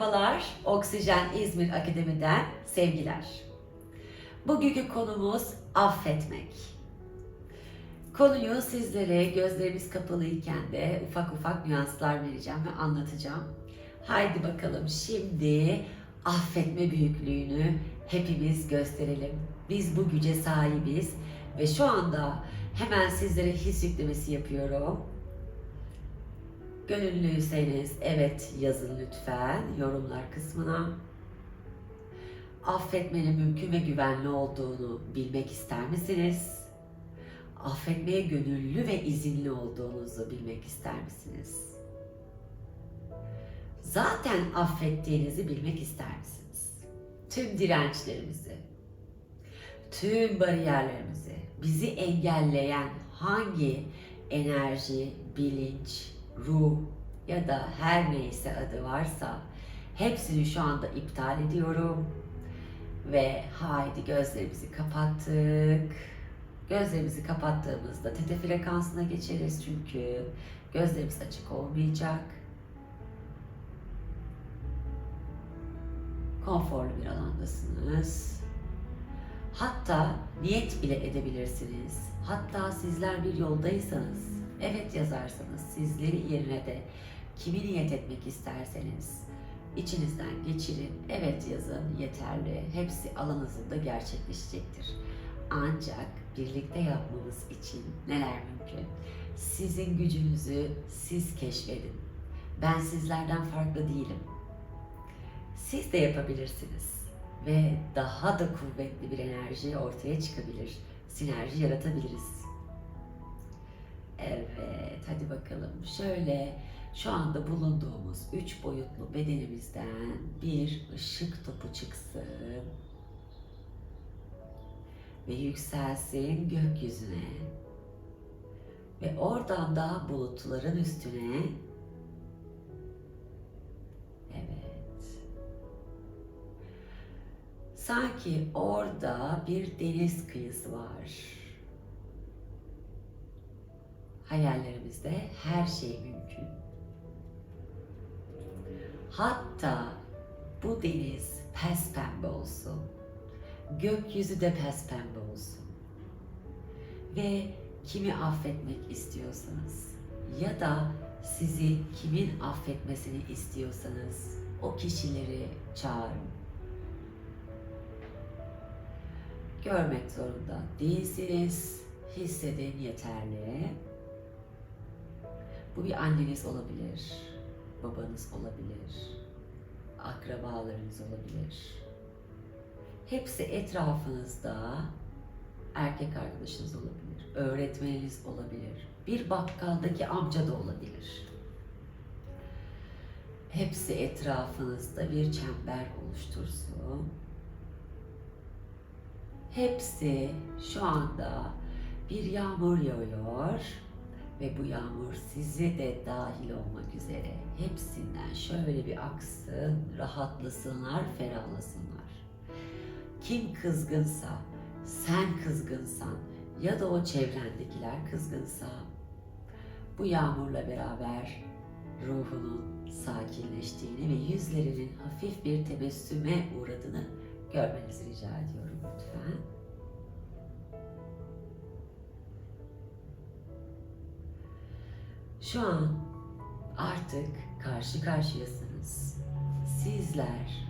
Merhabalar, Oksijen İzmir Akademi'den sevgiler. Bugünkü konumuz affetmek. Konuyu sizlere gözlerimiz kapalıyken de ufak ufak nüanslar vereceğim ve anlatacağım. Haydi bakalım şimdi affetme büyüklüğünü hepimiz gösterelim. Biz bu güce sahibiz ve şu anda hemen sizlere his yüklemesi yapıyorum. Gönüllüyseniz evet yazın lütfen yorumlar kısmına. Affetmenin mümkün ve güvenli olduğunu bilmek ister misiniz? Affetmeye gönüllü ve izinli olduğunuzu bilmek ister misiniz? Zaten affettiğinizi bilmek ister misiniz? Tüm dirençlerimizi, tüm bariyerlerimizi, bizi engelleyen hangi enerji, bilinç, ruh ya da her neyse adı varsa hepsini şu anda iptal ediyorum. Ve haydi gözlerimizi kapattık. Gözlerimizi kapattığımızda tete frekansına geçeriz çünkü gözlerimiz açık olmayacak. Konforlu bir alandasınız. Hatta niyet bile edebilirsiniz. Hatta sizler bir yoldaysanız evet yazarsanız sizleri yerine de kimi niyet etmek isterseniz içinizden geçirin. Evet yazın yeterli. Hepsi alanınızda gerçekleşecektir. Ancak birlikte yapmamız için neler mümkün? Sizin gücünüzü siz keşfedin. Ben sizlerden farklı değilim. Siz de yapabilirsiniz ve daha da kuvvetli bir enerji ortaya çıkabilir. Sinerji yaratabiliriz. Evet, hadi bakalım. Şöyle şu anda bulunduğumuz üç boyutlu bedenimizden bir ışık topu çıksın. Ve yükselsin gökyüzüne. Ve oradan da bulutların üstüne. Evet. Sanki orada bir deniz kıyısı var hayallerimizde her şey mümkün hatta bu deniz pes pembe olsun gökyüzü de pes pembe olsun. Ve kimi affetmek istiyorsanız ya da sizi kimin affetmesini istiyorsanız o kişileri çağırın. Görmek zorunda değilsiniz. Hissedin yeterli. Bu bir anneniz olabilir, babanız olabilir, akrabalarınız olabilir Hepsi etrafınızda erkek arkadaşınız olabilir, öğretmeniniz olabilir, bir bakkaldaki amca da olabilir. Hepsi etrafınızda bir çember oluştursun. Hepsi şu anda bir yağmur yağıyor ve bu yağmur size de dahil olmak üzere hepsinden şöyle bir aksın, rahatlasınlar, ferahlasınlar. Kim kızgınsa, sen kızgınsan ya da o çevrendekiler kızgınsa bu yağmurla beraber ruhunun sakinleştiğini ve yüzlerinin hafif bir tebessüme uğradığını görmenizi rica ediyorum lütfen. Şu an artık karşı karşıyasınız. Sizler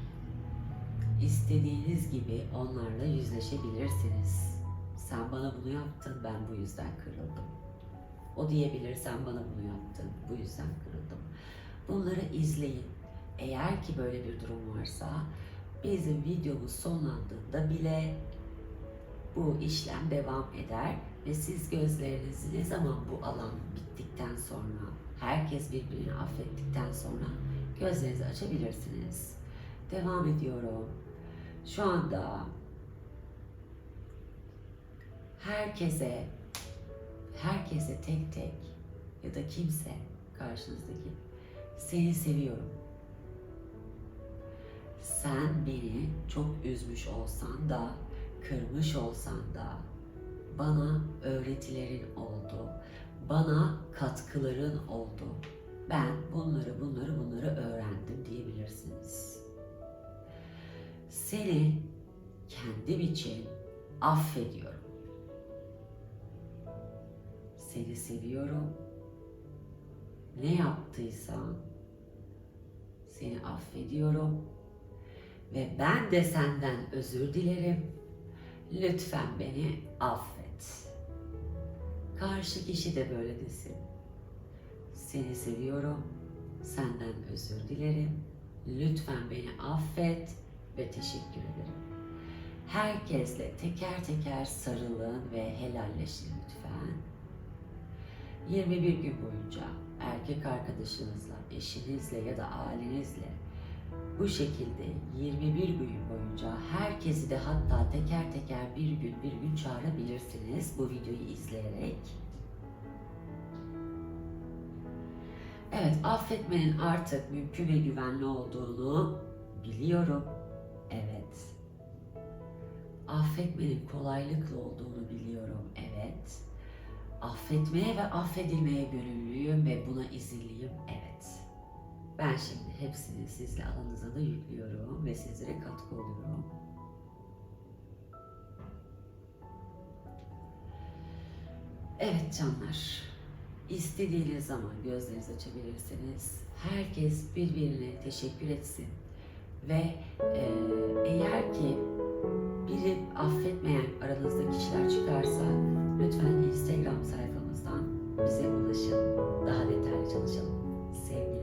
istediğiniz gibi onlarla yüzleşebilirsiniz. Sen bana bunu yaptın, ben bu yüzden kırıldım. O diyebilir, sen bana bunu yaptın, bu yüzden kırıldım. Bunları izleyin. Eğer ki böyle bir durum varsa bizim videomuz sonlandığında bile bu işlem devam eder ve siz gözlerinizi ne zaman bu alan bittikten sonra, herkes birbirini affettikten sonra gözlerinizi açabilirsiniz. Devam ediyorum. Şu anda herkese herkese tek tek ya da kimse karşınızdaki seni seviyorum. Sen beni çok üzmüş olsan da, kırmış olsan da bana öğretilerin oldu. Bana katkıların oldu. ben bunları bunları bunları öğrendim diyebilirsiniz. Seni kendim için affediyorum. Seni seviyorum. Ne yaptıysan seni affediyorum ve ben de senden özür dilerim. Lütfen beni affet. Karşı kişi de böyle desin. Seni seviyorum. Senden özür dilerim. Lütfen beni affet ve teşekkür ederim. Herkesle teker teker sarılın ve helalleşin lütfen. 21 gün boyunca erkek arkadaşınızla, eşinizle ya da ailenizle bu şekilde 21 gün boyunca herkesi de hatta teker teker bir gün bir gün çağırabilirsiniz bu videoyu izleyerek. Evet, affetmenin artık mümkün ve güvenli olduğunu biliyorum. Evet. Affetmenin kolaylıkla olduğunu biliyorum. Evet. Affetmeye ve affedilmeye gönüllüyüm ve buna izinliyim. Evet. Ben şimdi hepsini sizle alanınıza da yüklüyorum ve sizlere katkı oluyorum. Evet canlar. İstediğiniz zaman gözlerinizi açabilirsiniz. Herkes birbirine teşekkür etsin. Ve e, eğer ki biri affetmeyen aranızda kişiler çıkarsa lütfen Instagram sayfamızdan bize ulaşın. Daha detaylı çalışalım. Sevgiler.